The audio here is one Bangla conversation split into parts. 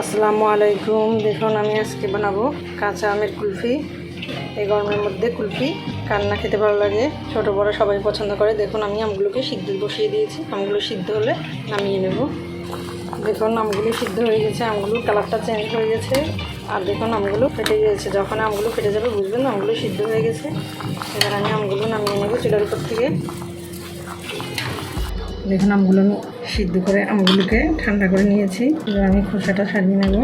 আসসালামু আলাইকুম। দেখুন, আমি আজকে বানাবো কাঁচা আমের কুলফি। এই গরমের মধ্যে কুলফি কান্না খেতে ভালো লাগে। ছোট, বড় সবাই পছন্দ করে। দেখুন, আমি আমগুলোকে সিদ্ধ বসিয়ে দিয়েছি। আমগুলো সিদ্ধ হলে নামিয়ে নেব। দেখুন, আমগুলো সিদ্ধ হয়ে গেছে। আমগুলোর কালারটা চেঞ্জ হয়ে গেছে। আর দেখুন, আমগুলো ফেটে গিয়েছে। যখন আমগুলো ফেটে যাবে, বুঝবেন, আমগুলো সিদ্ধ হয়ে গেছে। এবার আমি আমগুলো নামিয়ে নেব চুলার উপর থেকে। দেখুন আমগুলো আমি সিদ্ধ করে আমগুলোকে ঠান্ডা করে নিয়েছি। এবার আমি খোসাটা সাজিয়ে নেব।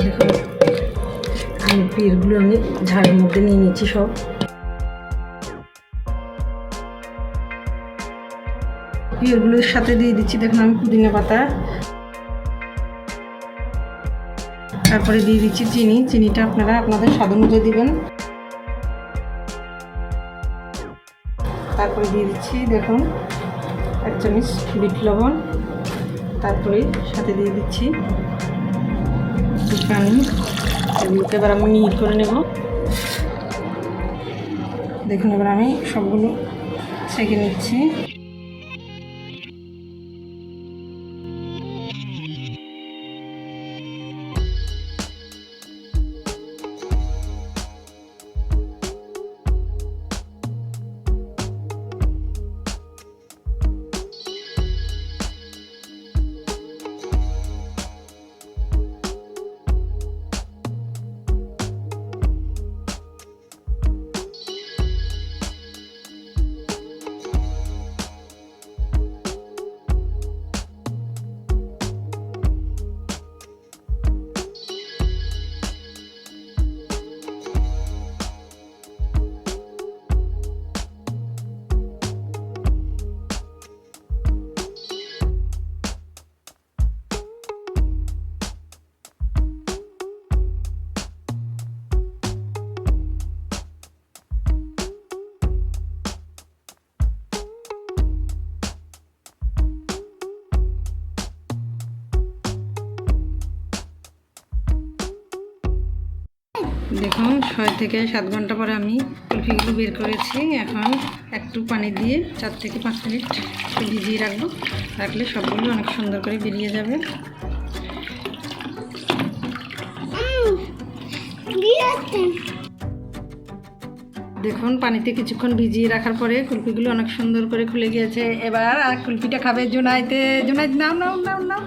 দেখুন আমি পিরগুলো আমি ঝাড়ের মধ্যে নিয়ে নিচ্ছি সব। পিরগুলোর সাথে দিয়ে দিচ্ছি, দেখুন আমি পুদিনা পাতা। তারপরে দিয়ে দিচ্ছি চিনি। চিনিটা আপনারা আপনাদের স্বাদ অনুযায়ী দেবেন। তারপরে দিয়ে দিচ্ছি, দেখুন, এক চামচ বিট লবণ। তারপরে সাথে দিয়ে দিচ্ছি পানি এগুলোকে এবার আমি মিহি করে নেব। দেখুন এবার আমি সবগুলো ছেঁকে নিচ্ছি। দেখুন, ছয় থেকে সাত ঘণ্টা পরে আমি কুলফিগুলো বের করেছি। এখন একটু পানি দিয়ে চার থেকে পাঁচ মিনিট ভিজিয়ে রাখব। রাখলে সবগুলো অনেক সুন্দর করে বেরিয়ে যাবে। দেখুন, পানিতে কিছুক্ষণ ভিজিয়ে রাখার পরে কুলফিগুলো অনেক সুন্দর করে খুলে গিয়েছে। এবার আর কুলফিটা খাবে জোনাইতে জোনাইত নাও নাও নাও নাও